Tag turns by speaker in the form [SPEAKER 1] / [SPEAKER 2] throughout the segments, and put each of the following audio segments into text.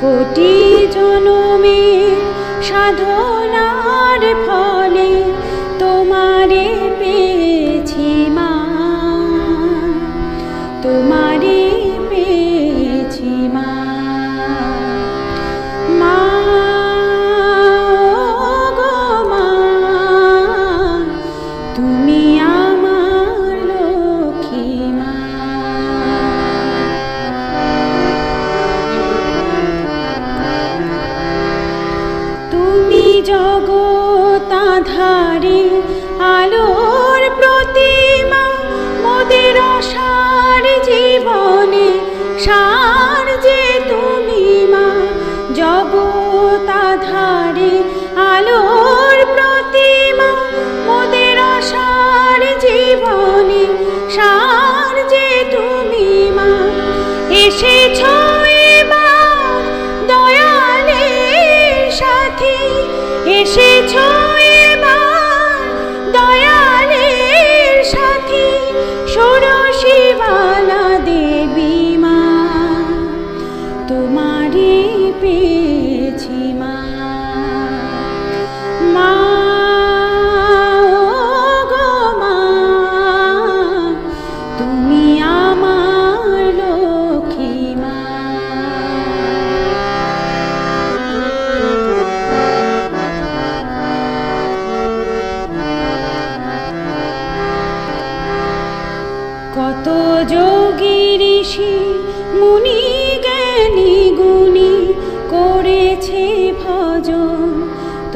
[SPEAKER 1] কোটি জনমে সাধনার ফলে তোমারে পেয়েছি মা। তোমার জগতাধারী আলোর প্রতিমা মোদের সার জীবনে সার যে তুমি মা জগতাধারী আলোর প্রতিমা মোদের সার জীবনে সার যে তুমি মা। এসেছ দয়ালের সাথী এসেছ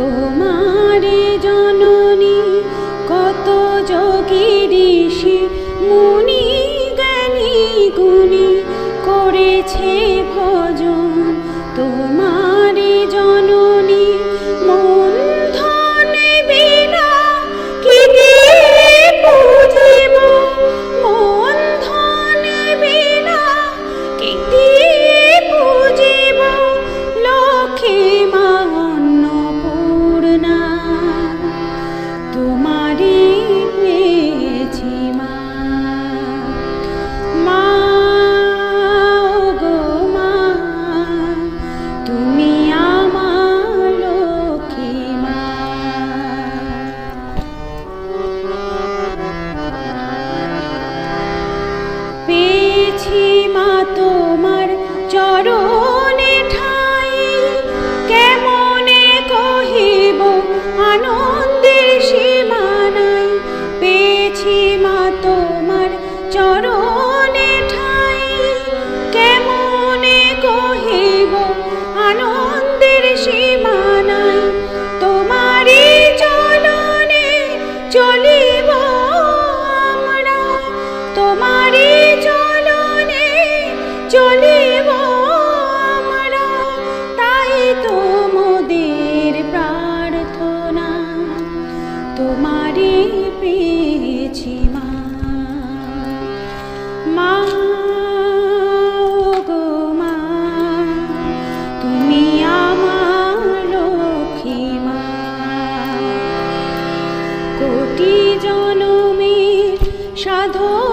[SPEAKER 1] তোমার জননী কত যোগী ঋষি মুনি জ্ঞানী গুণী করেছে ভজন। তোমার সাধু